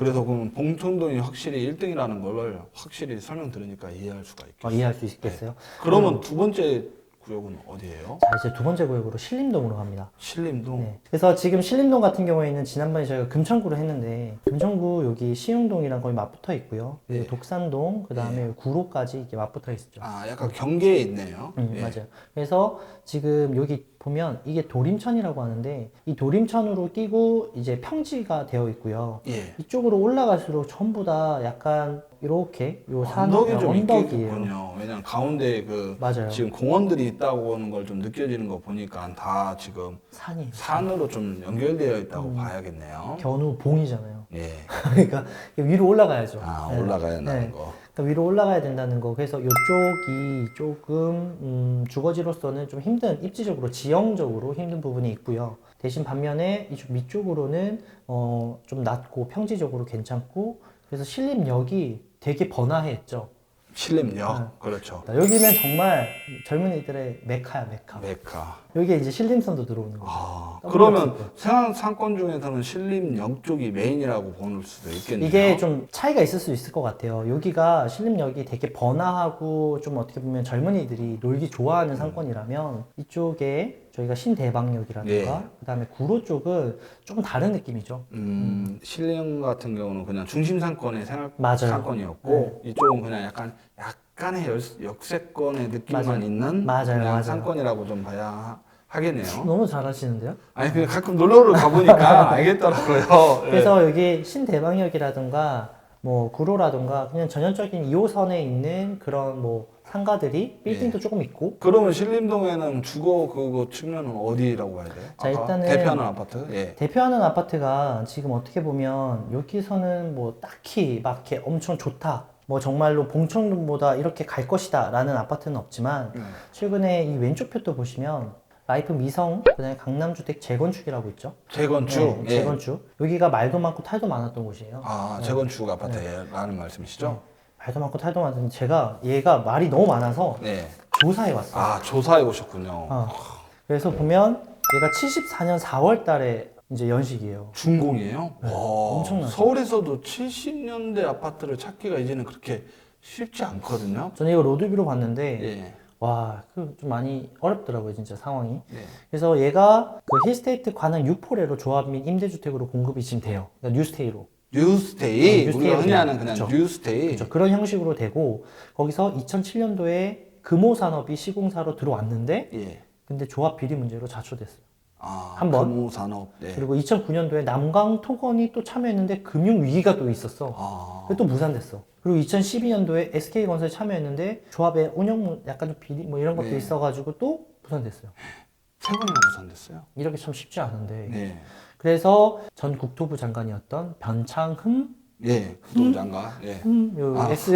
그래서 그럼 봉천동이 확실히 1등이라는 걸 확실히 설명 들으니까 이해할 수가 있겠어요. 어, 이해할 수 있겠어요? 그러면 두 번째 구역은 어디예요? 자 이제 두 번째 구역으로 신림동으로 갑니다. 신림동. 네. 그래서 지금 신림동 같은 경우에는 지난번에 저희가 금천구를 했는데 금천구 여기 시흥동이랑 거의 맞붙어 있고요. 그리고 네. 독산동 그다음에 구로까지 이렇게 맞붙어 있었죠. 아, 약간 경계에 있네요. 음, 예. 맞아요. 그래서 지금 여기 보면 이게 도림천이라고 하는데 이 도림천으로 뛰고 이제 평지가 되어 있고요. 예. 이쪽으로 올라갈수록 전부 다 약간 이렇게 요 산, 언덕이 좀 언덕이에요. 있겠군요. 왜냐면 가운데 그 맞아요. 지금 공원들이 있다고 하는 걸 좀 느껴지는 거 보니까 다 지금 산이 산으로 좀 연결되어 있다고 음. 봐야겠네요. 견우 봉이잖아요. 예. 그러니까 위로 올라가야죠. 아, 네. 올라가야 한다는 네. 거. 그러니까 위로 올라가야 된다는 거. 그래서 이쪽이 조금 음, 주거지로서는 좀 힘든 입지적으로 지형적으로 힘든 부분이 있고요. 대신 반면에 이쪽 밑쪽으로는 어, 좀 낮고 평지적으로 괜찮고 그래서 신림역이 되게 번화했죠. 신림역. 네. 그렇죠. 여기는 정말 젊은이들의 메카야 메카. 메카. 여기에 이제 신림선도 들어오는 거죠. 아, 그러면. 생활 상권 중에서는 신림역 쪽이 메인이라고 보는 수도 있겠네요. 이게 좀 차이가 있을 수 있을 것 같아요. 여기가 신림역이 되게 번화하고 좀 어떻게 보면 젊은이들이 놀기 음. 좋아하는 상권이라면 이쪽에 저희가 신대방역이라든가 네. 그다음에 구로 쪽은 조금 다른 느낌이죠. 음, 신림 같은 경우는 그냥 중심 상권의 생활 맞아요. 네. 상권이었고 이쪽은 그냥 약간 약간의 열, 역세권의 느낌만 맞아요. 있는 맞아요, 그냥 맞아요. 상권이라고 좀 봐야 하- 하겠네요. 너무 잘하시는데요? 아니 그냥 가끔 놀러를 가보니까 알겠더라고요. 예. 그래서 여기 신대방역이라든가 뭐 구로라든가 그냥 전형적인 2호선에 있는 그런 뭐 상가들이 빌딩도 네. 조금 있고 그러면 신림동에는 주거 그거 측면은 어디라고 봐야 돼요? 자, 아까 일단은- 대표하는 아파트. 예. 대표하는 아파트가 지금 어떻게 보면 여기서는 뭐 딱히 막 이렇게 엄청 좋다. 뭐 정말로 봉천동보다 이렇게 갈 것이다 라는 아파트는 없지만 음. 최근에 이 왼쪽 표도 보시면 라이프 미성 그다음에 강남주택 재건축이라고 있죠. 재건축. 네, 예. 재건축. 여기가 말도 많고 탈도 많았던 곳이에요. 아 재건축 아파트라는 말씀이시죠? 말도 많고 탈도 많았는데 제가 얘가 말이 너무 많아서 네. 조사해 왔어요. 아 조사해 오셨군요. 어. 그래서 보면 얘가 74년 4월 달에 이제 연식이에요. 준공이에요? 와, 네. 엄청나죠. 서울에서도 70년대 아파트를 찾기가 이제는 그렇게 쉽지 않거든요. 저는 이거 로드뷰로 봤는데 예. 와, 그 좀 많이 어렵더라고요, 진짜 상황이. 네. 그래서 얘가 그 힐스테이트 관할 6포레로 조합 및 임대주택으로 공급이 지금 돼요. 그러니까 뉴스테이로. 뉴스테이, 어, 뉴스테이 우리가 흔히 하는 그냥, 그쵸. 뉴스테이. 그렇죠. 그런 형식으로 되고 거기서 2007년도에 금호산업이 시공사로 들어왔는데 예. 근데 조합 비리 문제로 자초됐어요. 아, 한 번. 금호산업. 네. 그리고 2009년도에 남강토건이 또 참여했는데 금융 위기가 또 있었어. 아, 또 무산됐어. 그리고 2012년도에 SK건설이 참여했는데 조합의 운영 문- 약간 좀 비리 뭐 이런 것도 네. 있어가지고 또 무산됐어요. 세 번이나 부산됐어요. 이렇게 참 쉽지 않은데. 네. 그래서 전 국토부 장관이었던 변창흠 예, 부동장가. 예. 흠, 요 아. S,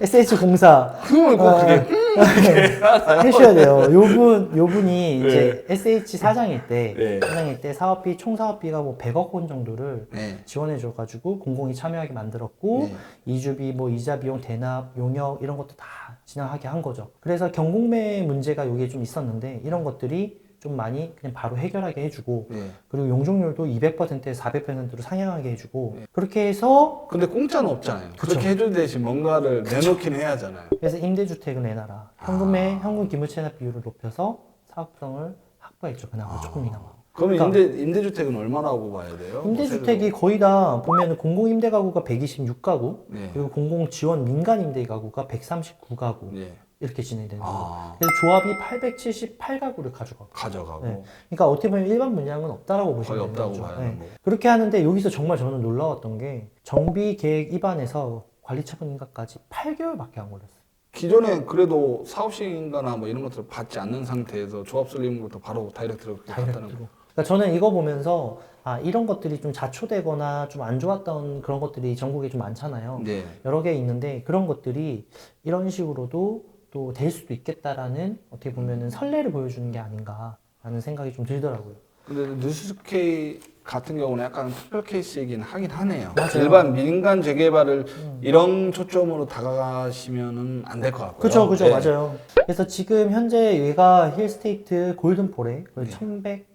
SH 공사 그걸 꼭 그게 해셔야 돼요. 요분 요분이 네. 이제 SH 사장일 때 네. 사장일 때 사업비 총 사업비가 뭐 100억 원 정도를 네. 지원해줘가지고 공공이 참여하게 만들었고 네. 이주비 뭐 이자 비용 대납 용역 이런 것도 다 진행하게 한 거죠. 그래서 경공매 문제가 여기에 좀 있었는데 이런 것들이 좀 많이 그냥 바로 해결하게 해주고 네. 그리고 용적률도 200%에 400%로 상향하게 해주고 그렇게 해서 근데 공짜는 없잖아요. 그쵸. 그렇게 해줄 대신 뭔가를 내놓긴 해야 하잖아요. 그래서 임대주택을 내놔라 현금의 현금 기물체납 비율을 높여서 사업성을 확보했죠 그나마 조금이나마 그러면 그러니까- 임대, 임대주택은 얼마라고 봐야 돼요? 임대주택이 거의 다 보면 공공임대 가구가 126가구 네. 그리고 공공지원 민간임대 가구가 139가구 네. 이렇게 진행되는 거죠 아, 그래서 조합이 878가구를 가져가고 가져가고 네. 그러니까 어떻게 보면 일반 분양은 없다라고 보시면 거의 없다고 되는 봐야 거죠. 되는 네. 거고. 그렇게 하는데 여기서 정말 저는 놀라웠던 게 정비 계획 입안에서 관리 처분 인가까지 8개월밖에 안 걸렸어요. 기존에 그래도 사업 시행인가나 뭐 이런 것들을 받지 않는 상태에서 조합 설립부터 바로 다이렉트로 그렇게 갔다는 거. 그러니까 저는 이거 보면서 아 이런 것들이 좀 자초되거나 좀 안 좋았던 그런 것들이 전국에 좀 많잖아요. 네. 여러 개 있는데 그런 것들이 이런 식으로도 또 될 수도 있겠다라는 어떻게 보면은 설레를 보여주는 게 아닌가라는 생각이 좀 들더라고요. 근데 뉴스케이 같은 경우는 약간 특별 케이스이긴 하긴 하네요. 맞아요. 음. 일반 민간 재개발을 이런 초점으로 다가가시면은 안 될 것 같고요. 그죠, 그죠, 네. 맞아요. 그래서 지금 현재 얘가 힐스테이트 골든폴에 네.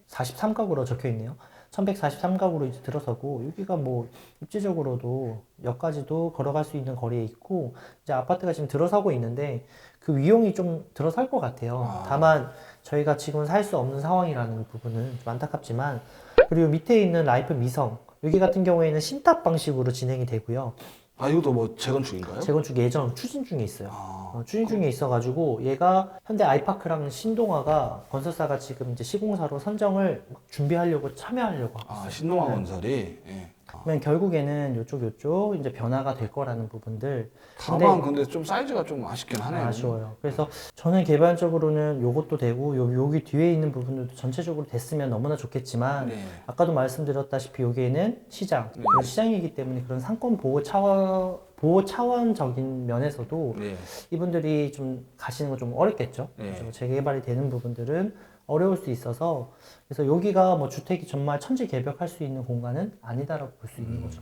1143가구로 적혀 있네요. 1143가구로 이제 들어서고 여기가 뭐 입지적으로도 역까지도 걸어갈 수 있는 거리에 있고 이제 아파트가 지금 들어서고 있는데 그 위용이 좀 들어설 것 같아요. 아. 다만 저희가 지금 살 수 없는 상황이라는 부분은 좀 안타깝지만 그리고 밑에 있는 라이프 미성 여기 같은 경우에는 신탑 방식으로 진행이 되고요. 아 이것도 뭐 재건축인가요? 재건축 예정 추진 중에 있어요. 아, 어, 추진 중에 있어가지고 얘가 현대 아이파크랑 신동아가 건설사가 지금 이제 시공사로 선정을 막 준비하려고 참여하려고 하고 아 있어요. 신동아 네. 건설이. 예. 아. 그러면 결국에는 요쪽 요쪽 이제 변화가 될 거라는 부분들 다만 근데 좀 사이즈가 좀 아쉽긴 하네요. 아쉬워요. 그래서 저는 개발적으로는 요것도 되고 요, 여기 뒤에 있는 부분들도 전체적으로 됐으면 너무나 좋겠지만 네. 아까도 말씀드렸다시피 여기에는 시장 네. 시장이기 때문에 그런 상권 보호 차원 보호 차원적인 면에서도 네. 이분들이 좀 가시는 건 좀 어렵겠죠. 네. 그래서 재개발이 되는 부분들은 어려울 수 있어서 그래서 여기가 뭐 주택이 정말 천지개벽할 수 있는 공간은 아니다라고 볼수 음. 있는 거죠.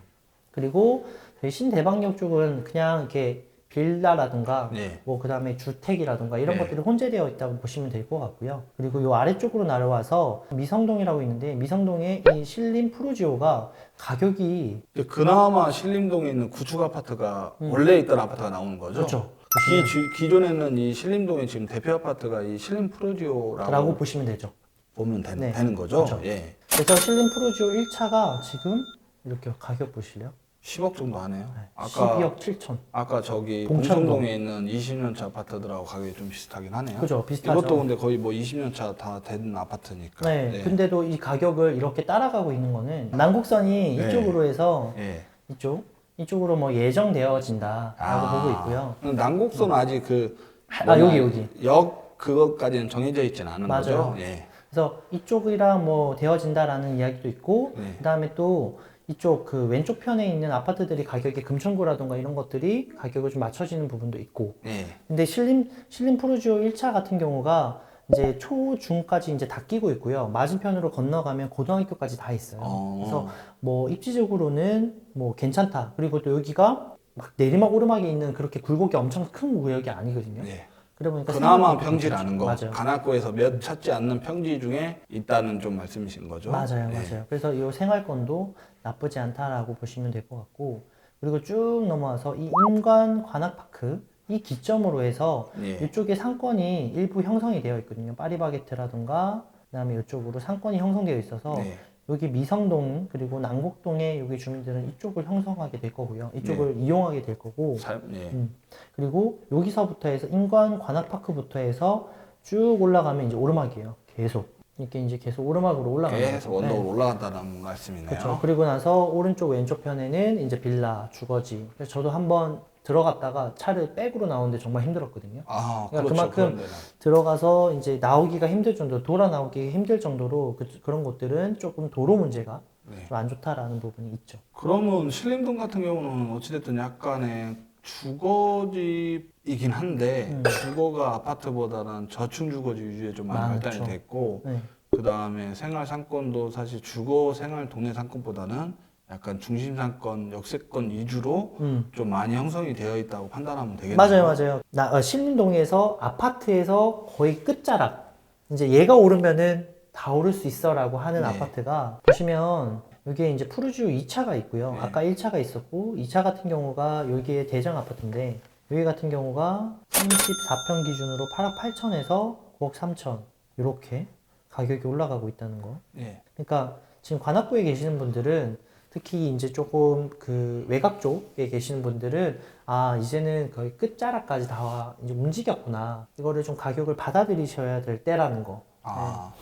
그리고 저희 신대방역 쪽은 그냥 이렇게 빌라라든가 네. 뭐 그다음에 주택이라든가 이런 네. 것들이 혼재되어 있다고 보시면 될 것 같고요. 그리고 요 아래쪽으로 내려와서 미성동이라고 있는데 미성동의 이 신림 프루지오가 가격이 그나마 신림동에 있는 구축 아파트가 음. 원래 있던 아파트가 나오는 거죠. 그렇죠. 기, 주- 기존에는 이 신림동에 지금 대표 아파트가 이 신림 프로지오라고 라고 보시면 되죠. 보면 되, 네. 는 거죠. 그렇죠. 예. 그래서 신림 프루지오 1차가 지금 이렇게 가격 보실래요? 10억 정도 하네요. 네, 아까 12억 7천. 아까 저기 봉천동. 봉천동에 있는 20년 차 아파트들하고 가격이 좀 비슷하긴 하네요. 그죠, 비슷하죠. 이것도 근데 거의 뭐 20년 차 다 된 아파트니까. 네, 네. 근데도 이 가격을 이렇게 따라가고 있는 거는 난곡선이 네. 이쪽으로 해서 예. 이쪽 이쪽으로 뭐 예정되어진다라고 아. 보고 있고요. 난곡선 아직 그 아, 여기, 여기. 역 그것까지는 정해져 있지는 않은 맞아요. 거죠. 예. 그래서 이쪽이랑 뭐 되어진다라는 이야기도 있고 네. 그다음에 또 이쪽 그 왼쪽 편에 있는 아파트들이 가격이 금천구라든가 이런 것들이 가격을 좀 맞춰지는 부분도 있고 예. 근데 실림 실림 프루지오 1차 같은 경우가 이제 초, 중까지 이제 다 끼고 있고요. 맞은편으로 건너가면 고등학교까지 다 있어요. 어. 그래서 뭐 입지적으로는 뭐 괜찮다. 그리고 또 여기가 막 내리막 오르막이 있는 그렇게 굴곡이 엄청 큰 구역이 아니거든요. 예. 그러다 보니까 그나마 평지라는 거. 맞아요. 관악구에서 몇 찾지 않는 평지 중에 있다는 좀 말씀이신 거죠. 맞아요, 예. 맞아요. 그래서 이 생활권도 나쁘지 않다라고 보시면 될 것 같고, 그리고 쭉 넘어와서 이 인간 관악파크 이 기점으로 해서 예. 이쪽에 상권이 일부 형성이 되어 있거든요. 파리바게트라든가 그다음에 이쪽으로 상권이 형성되어 있어서 네. 여기 미성동 그리고南국동의 여기 주민들은 이쪽을 형성하게 될 거고요. 이쪽을 이용하게 될 거고, 살, 예. 음. 그리고 여기서부터 해서 인관 관악파크부터 해서 쭉 올라가면 이제 오르막이에요. 계속 이렇게 이제 계속 오르막으로 올라가는 계속 거죠. 네. 언덕으로 올라간다는 말씀이네요. 그렇죠. 그리고 나서 오른쪽 왼쪽 편에는 이제 빌라, 주거지. 그래서 저도 한번 들어갔다가 차를 백으로 나오는데 정말 힘들었거든요. 아, 그러니까 그렇죠. 그만큼 그런 데는. 들어가서 이제 나오기가 힘들 정도, 돌아 나오기 힘들 정도로 그, 그런 곳들은 조금 도로 문제가 네. 좀 안 좋다라는 부분이 있죠. 그러면 신림동 같은 경우는 어찌됐든 약간의 주거지이긴 한데 음. 주거가 아파트보다는 저층 주거지 위주에 좀 많이. 발달이 됐고 네. 그 다음에 생활 상권도 사실 주거 생활 동네 상권보다는 약간 중심 상권 역세권 위주로 음. 좀 많이 형성이 되어 있다고 판단하면 되겠네요. 맞아요, 맞아요. 나 어, 신림동에서 아파트에서 거의 끝자락. 이제 얘가 오르면은 다 오를 수 있어라고 하는 네. 아파트가 보시면 여기에 이제 푸르지오 2차가 있고요. 네. 아까 1차가 있었고 2차 같은 경우가 여기에 대장 아파트인데 여기 같은 경우가 34평 기준으로 8억 8천에서 9억 3천 이렇게 가격이 올라가고 있다는 거. 예. 그러니까 지금 관악구에 계시는 분들은 특히 이제 조금 그 외곽 쪽에 계시는 분들은 아 이제는 거의 끝자락까지 다 이제 움직였구나 이거를 좀 가격을 받아들이셔야 될 때라는 거. 아,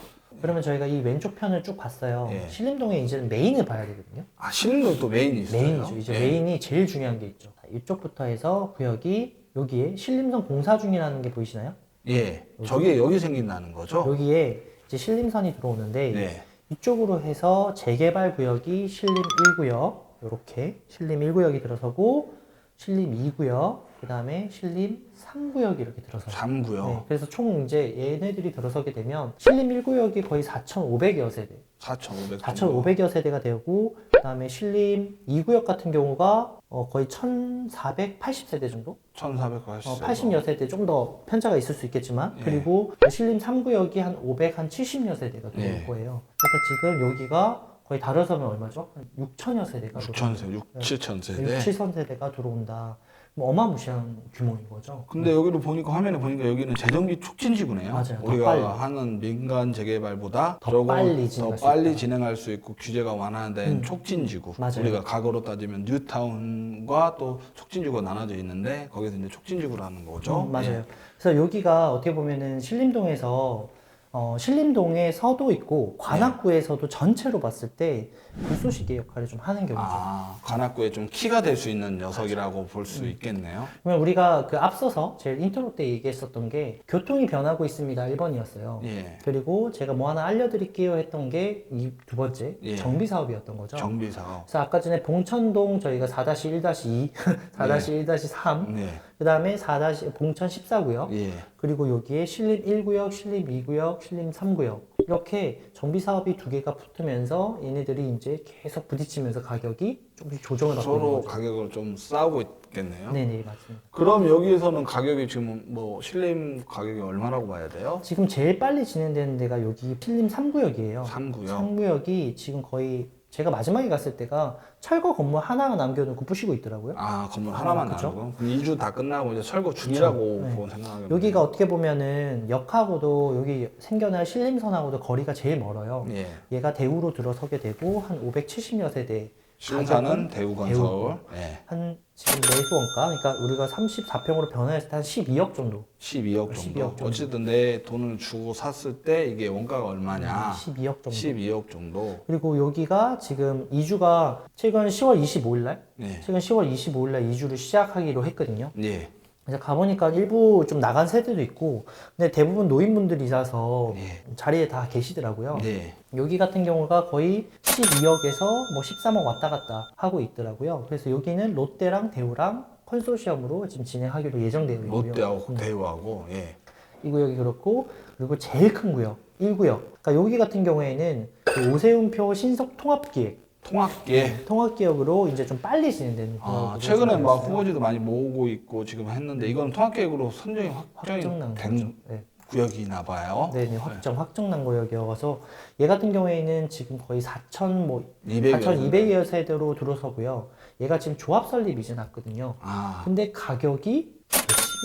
그러면 저희가 이 왼쪽 편을 쭉 봤어요. 예. 신림동에 이제는 메인을 봐야 되거든요. 아 신림동 또 메인이 있어요. 메인이죠. 이제 예. 메인이 제일 중요한 게 있죠. 자, 이쪽부터 해서 구역이 여기에 신림선 공사 중이라는 게 보이시나요? 예. 저게 여기 생긴다는 거죠? 여기에 이제 신림선이 들어오는데 네. 이쪽으로 해서 재개발 구역이 신림 1구역 이렇게 신림 1구역이 들어서고 신림 2구역 그 다음에 신림 3구역이 이렇게 들어서요. 잠구요. 네, 그래서 총 이제 얘네들이 들어서게 되면 신림 1구역이 거의 4,500여 세대, 4,500. 4,500여 세대가 되고 그 다음에 신림 2구역 같은 경우가 어, 거의 1,480세대 정도? 1,480. 어, 80여 세대 좀 더 편차가 있을 수 있겠지만 예. 그리고 신림 3구역이 한 500, 한 70여 세대가 들어올 예. 거예요. 그래서 지금 여기가 거의 다르서면 얼마죠? 한 6천여 세대가 6천 세, 6, 7천 세대. 6, 7천 세대가 들어온다. 뭐 어마무시한 규모인 거죠. 근데 여기를 보니까 화면에 보니까 여기는 재정비 촉진 지구네요. 맞아요. 더 우리가 빨리. 하는 민간 재개발보다 더 조금 빨리 더 진행할 수 빨리 있다. 진행할 수 있고 규제가 완화된 음. 촉진 지구. 맞아요. 우리가 과거로 따지면 뉴타운과 또 촉진 지구가 나눠져 있는데 거기서 이제 촉진 지구라는 거죠. 음, 맞아요. 예. 그래서 여기가 어떻게 보면은 신림동에서 어, 신림동에 서도 있고 관악구에서도 전체로 봤을 때 불쏘시개 역할을 좀 하는 경우죠. 아, 관악구에 좀 키가 될 수 있는 녀석이라고 볼 음. 수 있겠네요. 그러면 우리가 그 앞서서 제일 인트로 때 얘기했었던 게 교통이 변하고 있습니다. 1번이었어요. 예. 그리고 제가 뭐 하나 알려드릴게요 했던 게 이 두 번째 예. 정비 사업이었던 거죠. 정비 사업. 그래서 아까 전에 봉천동 저희가 4-1-2, 4-1-3, 네. 그 다음에 4 봉천 14구역, 예. 그리고 여기에 신림 1구역, 신림 2구역, 신림 3구역 이렇게 정비 사업이 두 개가 붙으면서 얘네들이 이제 계속 부딪히면서 가격이 조금씩 조정을 받고 있는 서로 거죠. 가격을 좀 싸우고 있겠네요. 네네 맞습니다. 그럼 여기에서는 가격이 지금 뭐 실림 가격이 얼마라고 봐야 돼요? 지금 제일 빨리 진행되는 데가 여기 신림 3구역이에요. 3구요. 3구역이 지금 거의 제가 마지막에 갔을 때가 철거 건물 하나 남겨놓고 부시고 있더라고요. 아 건물 하나만 그럼 2주 다 끝나고 이제 철거 중이라고 네. 생각하면 여기가 어떻게 보면은 역하고도 여기 생겨날 신림선하고도 거리가 제일 멀어요. 예. 얘가 대우로 들어서게 되고 한 570여 세대 가격은 대우건설 예. 한 지금 매수 원가 그러니까 우리가 34평으로 변화했을 때 한 12억 정도 12억 정도. 12억 정도. 어쨌든 내 돈을 주고 샀을 때 이게 원가가 얼마냐? 12억 정도 12억 정도. 그리고 여기가 지금 2주가 최근 10월 25일 날 예. 최근 10월 25일 날 2주를 시작하기로 했거든요 예. 그래서 가보니까 일부 좀 나간 세대도 있고 근데 대부분 노인분들이라서 예. 자리에 다 계시더라고요 네. 여기 같은 경우가 거의 12억에서 뭐 13억 왔다 갔다 하고 있더라고요. 그래서 여기는 롯데랑 대우랑 컨소시엄으로 지금 진행하기로 예정되어 있고요. 롯데하고 대우하고 예. 이 구역이 그렇고 그리고 제일 큰 구역 1구역. 그러니까 여기 같은 경우에는 그 오세훈표 신속 통합기획 통합계 통합기획으로 이제 좀 빨리 진행되는 아, 최근에 막. 후보지도 많이 모으고 있고 지금 했는데 이건 통합계획으로 선정이 확- 확정이 확정난 된 거죠. 네. 구역이나 봐요. 네 네 확정 확정난 구역이어서 얘 같은 경우에는 지금 거의 4천 뭐 200여 4,200여 세대로 들어서고요. 얘가 지금 조합 설립 이제 났거든요. 아, 근데 가격이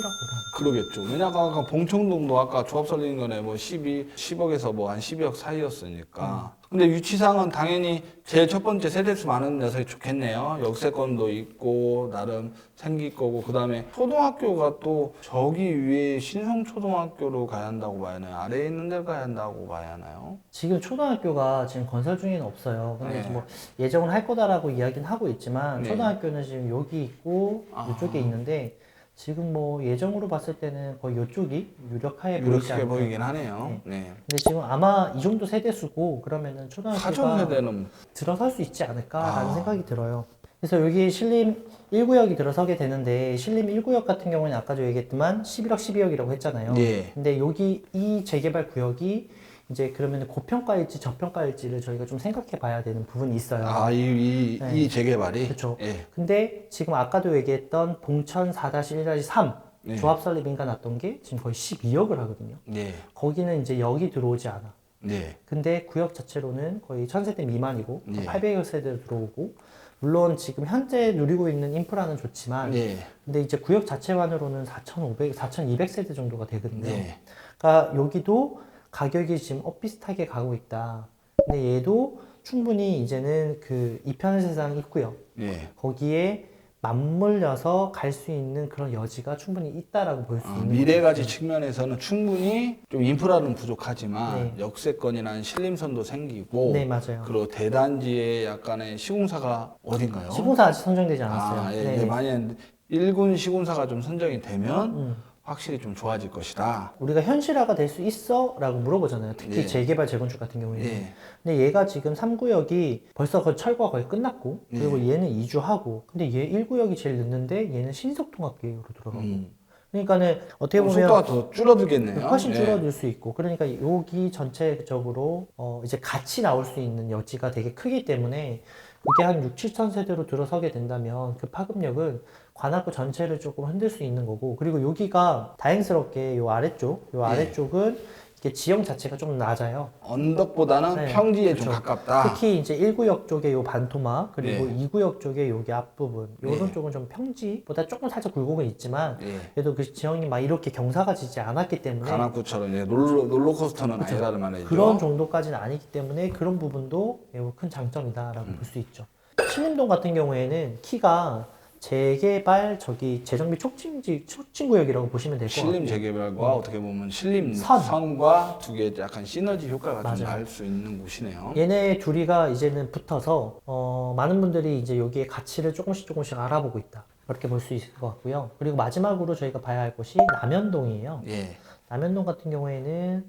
111억이라는 그러겠죠. 왜냐면 아까 봉청동도 아까 조합 설리는 거네 뭐 12, 10억에서 뭐 한 12억 사이였으니까. 근데 위치상은 당연히 제일 첫 번째 세대수 많은 녀석이 좋겠네요. 역세권도 있고 나름 생길 거고 그 다음에 초등학교가 또 저기 위에 신성 초등학교로 가야 한다고 봐야 하나요? 아래에 있는 데를 가야 한다고 봐야 하나요? 지금 초등학교가 지금 건설 중에는 없어요. 근데 네. 뭐 예정을 할 거다라고 이야기는 하고 있지만 네. 초등학교는 지금 여기 있고 아. 이쪽에 있는데 지금 뭐 예정으로 봤을 때는 거의 이쪽이 유력하게 보이지 이렇게? 보이긴 하네요. 네. 근데 지금 아마 이 정도 세대수고 그러면은 초등학교가 세대는 들어설 수 있지 않을까라는 아. 생각이 들어요. 그래서 여기 신림 1구역이 들어서게 되는데 신림 1구역 같은 경우는 아까도 얘기했지만 11억 12억이라고 했잖아요. 예. 근데 여기 이 재개발 구역이 이제 그러면 고평가일지 저평가일지를 저희가 좀 생각해 봐야 되는 부분이 있어요. 아, 이, 이, 네. 이 재개발이? 그쵸. 예. 근데 지금 아까도 얘기했던 봉천 4-1-3 네. 조합 설립인가 났던 게 지금 거의 12억을 하거든요. 예. 거기는 이제 여기 들어오지 않아. 예. 근데 구역 자체로는 거의 1000세대 미만이고 예. 800여 세대 들어오고 물론 지금 현재 누리고 있는 인프라는 좋지만 예. 근데 이제 구역 자체만으로는 4,500, 4,200세대 정도가 되거든요. 예. 그러니까 여기도 가격이 지금 엇비슷하게 가고 있다. 근데 얘도 충분히 이제는 그 이편의 세상이 있고요. 예. 거기에 맞물려서 갈 수 있는 그런 여지가 충분히 있다라고 볼 수 아, 있는 미래가지 측면에서는 충분히 좀 인프라는 부족하지만 네. 역세권이나 신림선도 생기고 네 맞아요. 그리고 대단지에 약간의 시공사가 어딘가요? 시공사 아직 선정되지 않았어요. 아, 예, 네. 이제 만약 일군 시공사가 좀 선정이 되면 음. 확실히 좀 좋아질 것이다. 우리가 현실화가 될 수 있어? 라고 물어보잖아요. 특히 예. 재개발, 재건축 같은 경우에는. 예. 근데 얘가 지금 3구역이 벌써 거의 철거가 거의 끝났고, 그리고 예. 얘는 2주하고, 근데 얘 1구역이 제일 늦는데 얘는 신속통합계획으로 들어가고. 음. 그러니까는 어떻게 그럼 보면 속도가 더 줄어들겠네요. 훨씬 예. 줄어들 수 있고, 그러니까 여기 전체적으로 어 이제 같이 나올 수 있는 여지가 되게 크기 때문에 그게 한 6, 7천 세대로 들어서게 된다면 그 파급력은 관악구 전체를 조금 흔들 수 있는 거고 그리고 여기가 다행스럽게 요 아래쪽 요 예. 아래쪽은 이게 지형 자체가 좀 낮아요. 언덕보다는 네, 평지에 좀 그렇죠. 가깝다. 특히 이제 1구역 쪽에 요 반토막 그리고 네. 2구역 쪽에 여기 앞부분 요런 네. 쪽은 좀 평지보다 조금 살짝 굴곡은 있지만 예. 그래도 그 지형이 막 이렇게 경사가 지지 않았기 때문에 가나쿠처럼 이제 롤러, 롤러코스터는 아니라는 말이죠. 그런 정도까지는 아니기 때문에 그런 부분도 매우 큰 장점이다라고 음. 볼수 있죠. 신림동 같은 경우에는 키가 재개발 저기 재정비 촉진지 촉진구역이라고 보시면 될 것 같아요. 신림 재개발과 어떻게 보면 신림 선. 선과 두개 약간 시너지 효과가 좀 맞아요. 날 수 있는 곳이네요. 얘네 둘이가 이제는 붙어서 어, 많은 분들이 이제 여기에 가치를 조금씩 조금씩 알아보고 있다. 그렇게 볼 수 있을 것 같고요. 그리고 마지막으로 저희가 봐야 할 곳이 남현동이에요. 예. 남현동 같은 경우에는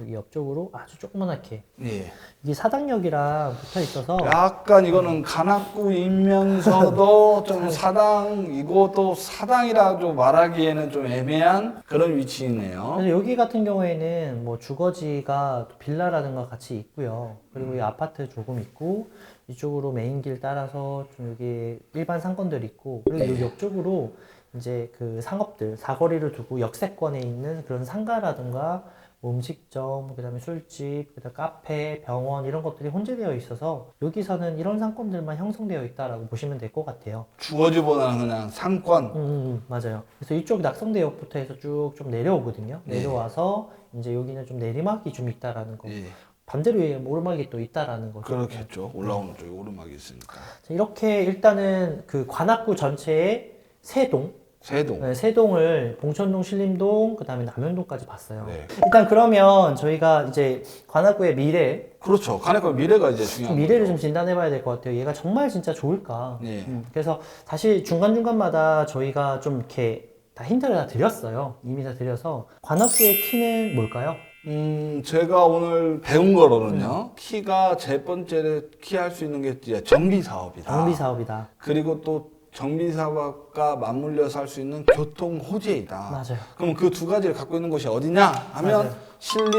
여기 옆쪽으로 아주 조그만하게 예. 이게 사당역이랑 붙어 있어서 약간 이거는 가나쿠이면서도 좀 사당이고 또 사당이라고 말하기에는 좀 애매한 그런 위치이네요. 그래서 여기 같은 경우에는 뭐 주거지가 또 빌라라든가 같이 있고요. 그리고 이 아파트 조금 있고 이쪽으로 메인 길 따라서 좀 여기 일반 상권들 있고 그리고 여기 옆쪽으로 이제 그 상업들 사거리를 두고 역세권에 있는 그런 상가라든가 뭐 음식점, 그다음에 술집, 그다음 카페, 병원 이런 것들이 혼재되어 있어서 여기서는 이런 상권들만 형성되어 있다라고 보시면 될 것 같아요. 주거지보다는 그냥 상권. 음, 음, 맞아요. 그래서 이쪽 낙성대역부터 해서 쭉 좀 내려오거든요. 네. 내려와서 이제 여기는 좀 내리막이 좀 있다라는 거. 예. 반대로 얘기하면 오르막이 또 있다라는 거죠. 그렇겠죠. 올라오는 쪽에 오르막이 있으니까. 자, 이렇게 일단은 그 관악구 전체에 세 동, 세동. 네, 세 동을 봉천동, 신림동, 그 다음에 남현동까지 봤어요. 네. 일단 그러면 저희가 이제 관악구의 미래, 그렇죠. 가나쿠 미래가 이제 중요한 미래를 거죠. 좀 진단해봐야 될 것 같아요. 얘가 정말 진짜 좋을까? 네. 음, 그래서 사실 중간 중간마다 저희가 좀 이렇게 다 힌트를 다 드렸어요. 이미 다 드려서 관악구의 키는 뭘까요? 음, 제가 오늘 배운 거로는요. 키가 제 번째로 키할 수 있는 게 이제 정비 사업이다. 정비 사업이다. 그리고 또 정비 사업과 맞물려서 할 수 있는 교통 호재이다. 맞아요. 그럼 그 두 가지를 갖고 있는 곳이 어디냐 하면 맞아요. 신림,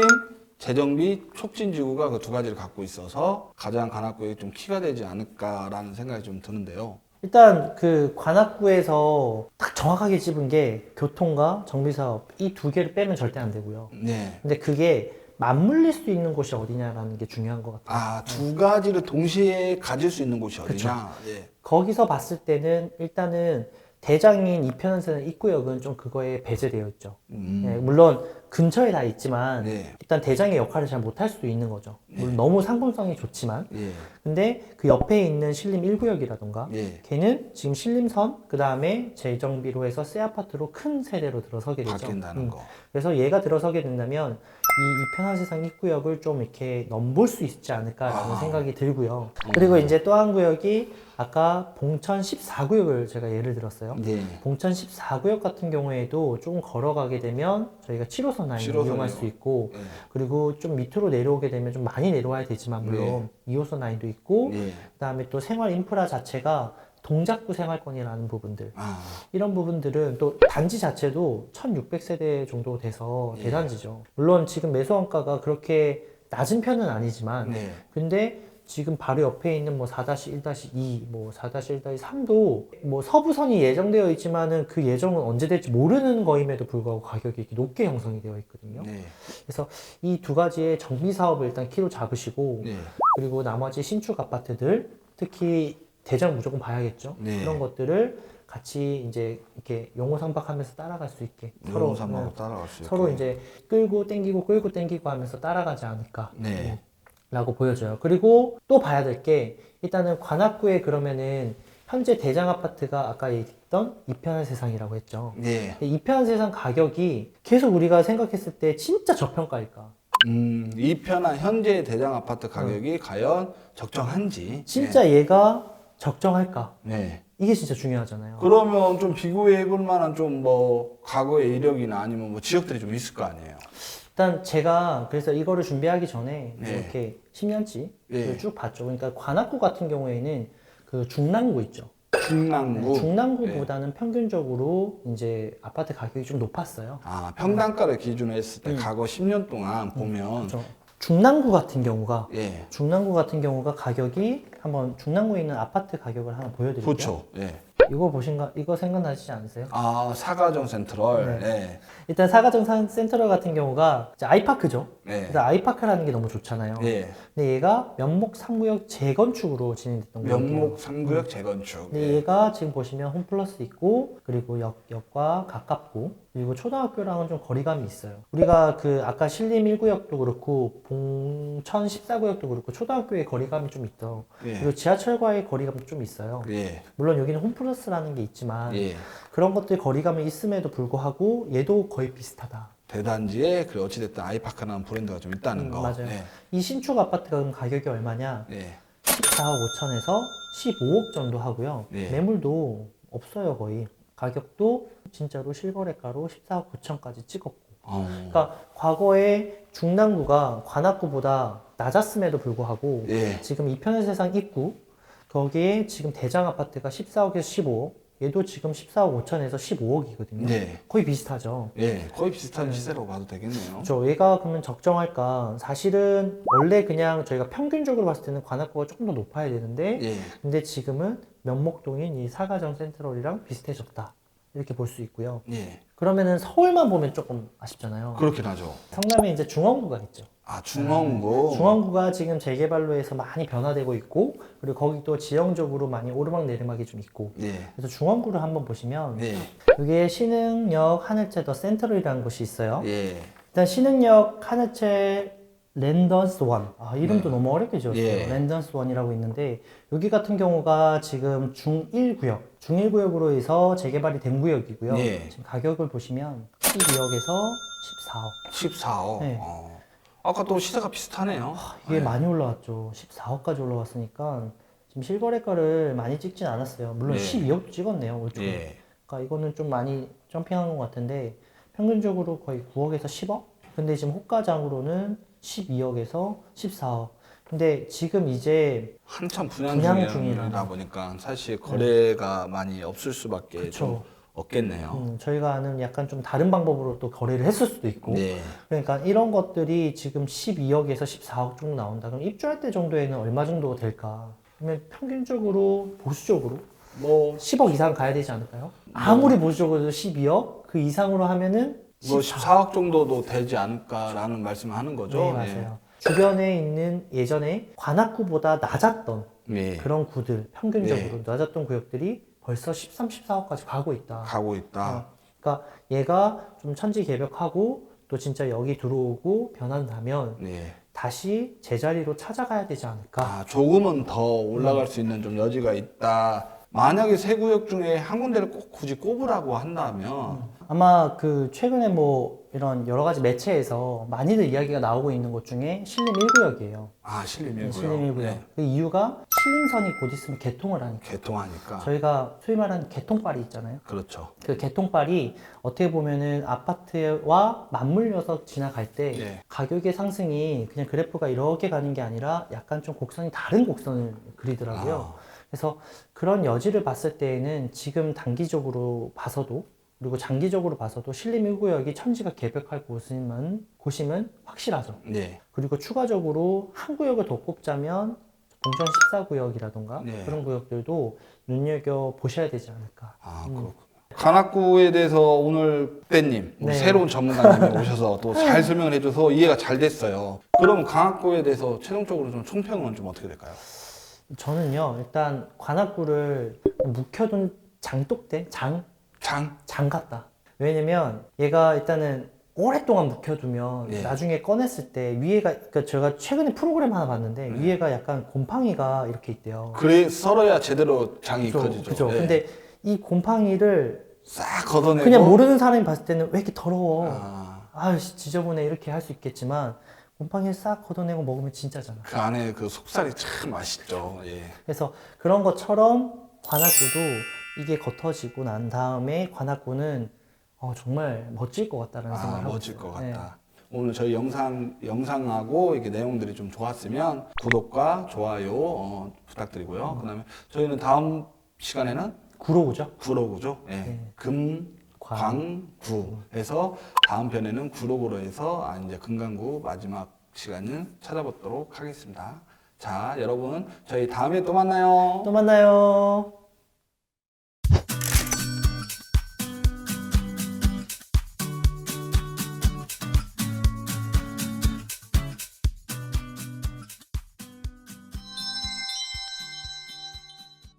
재정비, 촉진지구가 그 두 가지를 갖고 있어서 가장 관악구에 좀 키가 되지 않을까라는 생각이 좀 드는데요. 일단 그 관악구에서 딱 정확하게 집은 게 교통과 정비 사업 이 두 개를 빼면 절대 안 되고요. 네. 근데 그게 맞물릴 수 있는 곳이 어디냐라는 게 중요한 것 같아요. 아, 두 가지를 동시에 가질 수 있는 곳이. 어디냐? 예. 거기서 봤을 때는 일단은 대장인 이편한세는 입구역은 좀 그거에 배제되어 있죠. 음. 네, 물론 근처에 다 있지만 네. 일단 대장의 역할을 잘 못할 수도 있는 거죠. 물론 너무 상품성이 좋지만 예. 근데 그 옆에 있는 신림 1구역이라던가 예. 걔는 지금 신림선 그 다음에 재정비로 해서 새 아파트로 큰 세대로 들어서게 되죠. 바뀐다는 음. 거. 그래서 얘가 들어서게 된다면 이 이편한 세상 입구역을 좀 이렇게 넘볼 수 있지 않을까라는 아. 생각이 들고요. 그리고 이제 또 한 구역이 아까 봉천 14구역을 제가 예를 들었어요. 네. 봉천 14구역 같은 경우에도 조금 걸어가게 되면 저희가 7호선 라인을 7호선이요. 이용할 수 있고 예. 그리고 좀 밑으로 내려오게 되면 좀 많이 내려와야 되지만 물론 2호선 라인도 있고 예. 그다음에 또 생활 인프라 자체가 동작구 생활권이라는 부분들 아. 이런 부분들은 또 단지 자체도 1600세대 정도 돼서 예. 대단지죠. 물론 지금 매수원가가 그렇게 낮은 편은 아니지만 네. 근데 지금 바로 옆에 있는 뭐 4-1-2, 뭐 4-1-3도 뭐 서부선이 예정되어 있지만은 그 예정은 언제 될지 모르는 거임에도 불구하고 가격이 이렇게 높게 형성이 되어 있거든요. 네. 그래서 이 두 가지의 정비 사업을 일단 키로 잡으시고 네. 그리고 나머지 신축 아파트들 특히 대전 무조건 봐야겠죠. 네. 그런 것들을 같이 이제 이렇게 용호상박하면서 따라갈 수 있게 서로 네, 따라갈 수 있게. 서로 이제 끌고 땡기고 끌고 땡기고 하면서 따라가지 않을까. 네. 라고 보여져요. 그리고 또 봐야 될 게 일단은 관악구에 그러면은 현재 대장 아파트가 아까 얘기했던 이편한 세상이라고 했죠. 네. 이편한 세상 가격이 계속 우리가 생각했을 때 진짜 저평가일까? 음, 이 편한 현재 대장 아파트 가격이 과연 적정한지. 진짜 얘가 적정할까? 네. 네. 이게 진짜 중요하잖아요. 그러면 좀 비교해 볼 만한 좀 뭐 과거의 이력이나 아니면 뭐 지역들이 좀 있을 거 아니에요. 일단 제가 그래서 이거를 준비하기 전에 네. 이렇게 10년치 네. 쭉 봤죠. 그러니까 관악구 같은 경우에는 그 중랑구 있죠. 중랑구. 네, 중랑구보다는 평균적으로 이제 아파트 가격이 좀 높았어요. 아, 평당가를 기준으로 했을 때 음. 과거 10년 동안 보면 그렇죠. 중랑구 같은 경우가 예. 중랑구 같은 경우가 가격이 한번 중랑구에 있는 아파트 가격을 한번 보여드릴게요. 그렇죠. 예. 이거 보신가? 이거 생각나시지 않으세요? 아 사가정 센트럴. 네. 일단 사가정 산- 센터럴 같은 경우가 이제 아이파크죠. 네. 그래서 아이파크라는 게 너무 좋잖아요. 예. 근데 얘가 면목 3구역 재건축으로 진행됐던 거예요. 면목 3구역 재건축. 근데 예. 얘가 지금 보시면 홈플러스 있고 그리고 역, 역과 가깝고 그리고 초등학교랑은 좀 거리감이 있어요. 우리가 그 아까 신림 1구역도 그렇고 봉천 14구역도 그렇고 초등학교의 거리감이 좀 있죠. 예. 그리고 지하철과의 거리감도 좀 있어요. 예. 물론 여기는 홈플러스라는 게 있지만 예. 그런 것들 거리감이 있음에도 불구하고 얘도 거의 비슷하다. 대단지에 그 어찌됐든 아이파크라는 브랜드가 좀 있다는 음, 거. 맞아요. 예. 이 신축 아파트가 그럼 가격이 얼마냐? 예. 14억 5천에서 15억 정도 하고요. 예. 매물도 없어요 거의. 가격도 진짜로 실거래가로 14억 9천까지 찍었고. 어. 그러니까 과거에 중랑구가 관악구보다 낮았음에도 불구하고 예. 지금 이편의 세상 입구 거기에 지금 대장 아파트가 14억에서 15억. 얘도 지금 14억 5천에서 15억이거든요. 네. 거의 비슷하죠. 예. 거의 비슷한 시세라고 봐도 되겠네요. 저 얘가 그러면 적정할까? 사실은 원래 그냥 저희가 평균적으로 봤을 때는 관악구가 조금 더 높아야 되는데 예. 근데 지금은 면목동인 이 사가정 센트럴이랑 비슷해졌다. 이렇게 볼 수 있고요. 예. 그러면은 서울만 보면 조금 아쉽잖아요. 그렇긴 하죠. 성남에 이제 중원구가 있죠. 아, 중원구. 중원구가 지금 재개발로 해서 많이 변화되고 있고 그리고 거기 또 지형적으로 많이 오르막 내리막이 좀 있고 예. 그래서 중원구를 한번 보시면 예. 여기에 신흥역 하늘채 더 센트럴이라는 곳이 있어요. 예. 일단 신흥역 하늘채 랜던스 원. 아, 이름도 너무 어렵게 지었어요. 예. 랜던스 원이라고 있는데 여기 같은 경우가 지금 중1 구역, 중1 구역으로 해서 재개발이 된 구역이고요. 예. 지금 가격을 보시면 12억에서 14억. 14억. 네. 어. 아까 또 시세가 비슷하네요. 이게 많이 올라왔죠. 14억까지 올라왔으니까 지금 실거래가를 많이 찍진 않았어요. 물론 예. 12억도 찍었네요. 올 초에. 예. 그러니까 이거는 좀 많이 점핑한 것 같은데 평균적으로 거의 9억에서 10억? 근데 지금 호가장으로는 12억에서 14억. 근데 지금 이제 한참 분양, 분양 중이다. 보니까 사실 거래가 많이 없을 수밖에 그쵸. 좀 없겠네요. 음, 저희가 아는 약간 좀 다른 방법으로 또 거래를 했을 수도 있고 네. 그러니까 이런 것들이 지금 12억에서 14억 정도 나온다. 그럼 입주할 때 정도에는 얼마 정도 될까? 그러면 평균적으로 보수적으로 뭐, 10억 이상 가야 되지 않을까요? 아무리 보수적으로 12억 그 이상으로 하면은 뭐 14억 정도도 되지 않을까라는 말씀을 하는 거죠. 네, 맞아요. 주변에 있는 예전에 관악구보다 낮았던 예. 예. 그런 구들, 평균적으로 낮았던 구역들이 벌써 13, 14억까지 가고 있다. 가고 있다. 어, 그러니까 얘가 좀 천지 개벽하고 또 진짜 여기 들어오고 변한다면 예. 다시 제자리로 찾아가야 되지 않을까. 아, 조금은 더 올라갈 수 있는 좀 여지가 있다. 만약에 세 구역 중에 한 군데를 꼭 굳이 꼽으라고 한다면 아마 그 최근에 뭐 이런 여러 가지 매체에서 많이들 이야기가 나오고 있는 곳 중에 신림 1구역이에요. 아, 실림이고요. 신림 1구역. 네. 그 이유가 신림선이 곧 있으면 개통을 하니까. 개통하니까. 저희가 소위 말하는 개통빨이 있잖아요. 그렇죠. 그 개통빨이 어떻게 보면은 아파트와 맞물려서 지나갈 때 예. 가격의 상승이 그냥 그래프가 이렇게 가는 게 아니라 약간 좀 곡선이 다른 곡선을 그리더라고요. 아. 그래서 그런 여지를 봤을 때에는 지금 단기적으로 봐서도 그리고 장기적으로 봐서도 신림 1구역이 천지가 개벽할 곳이면, 곳이면 확실하죠. 네. 그리고 추가적으로 한 구역을 더 꼽자면 봉천 14구역이라던가 네. 그런 구역들도 눈여겨 보셔야 되지 않을까. 아, 그렇군요. 관악구에 대해서 오늘 빼님 우리 네. 새로운 전문가님이 오셔서 또 잘 설명을 해줘서 이해가 잘 됐어요. 그럼 강악구에 대해서 최종적으로 좀 총평은 좀 어떻게 될까요? 저는요 일단 관악구를 묵혀둔 장독대 장, 장? 장 같다. 왜냐면 얘가 일단은 오랫동안 묵혀두면 예. 나중에 꺼냈을 때 위에가 그러니까 제가 최근에 프로그램 하나 봤는데 네. 위에가 약간 곰팡이가 이렇게 있대요. 그래 썰어야 제대로 장이 그죠? 커지죠. 그죠? 예. 근데 이 곰팡이를 싹 걷어내고 그냥 모르는 사람이 봤을 때는 왜 이렇게 더러워? 아, 씨, 지저분해 이렇게 할 수 있겠지만 곰팡이를 싹 걷어내고 먹으면 진짜잖아. 그 안에 그 속살이 참 맛있죠. 예. 그래서 그런 것처럼 관악구도 이게 겉어지고 난 다음에 관악구는 어, 정말 멋질 것 같다는 아, 생각을 하고 멋질 있어요. 것 네. 같다. 오늘 저희 영상 영상하고 이게 내용들이 좀 좋았으면 구독과 좋아요 어, 부탁드리고요. 그 다음에 저희는 다음 시간에는 구로구죠. 구로구죠. 예. 네. 금, 광. 광 구에서 다음 편에는 구로구로 해서 아, 이제 금강구 마지막 시간을 찾아보도록 하겠습니다. 자, 여러분 저희 다음에 또 만나요. 또 만나요.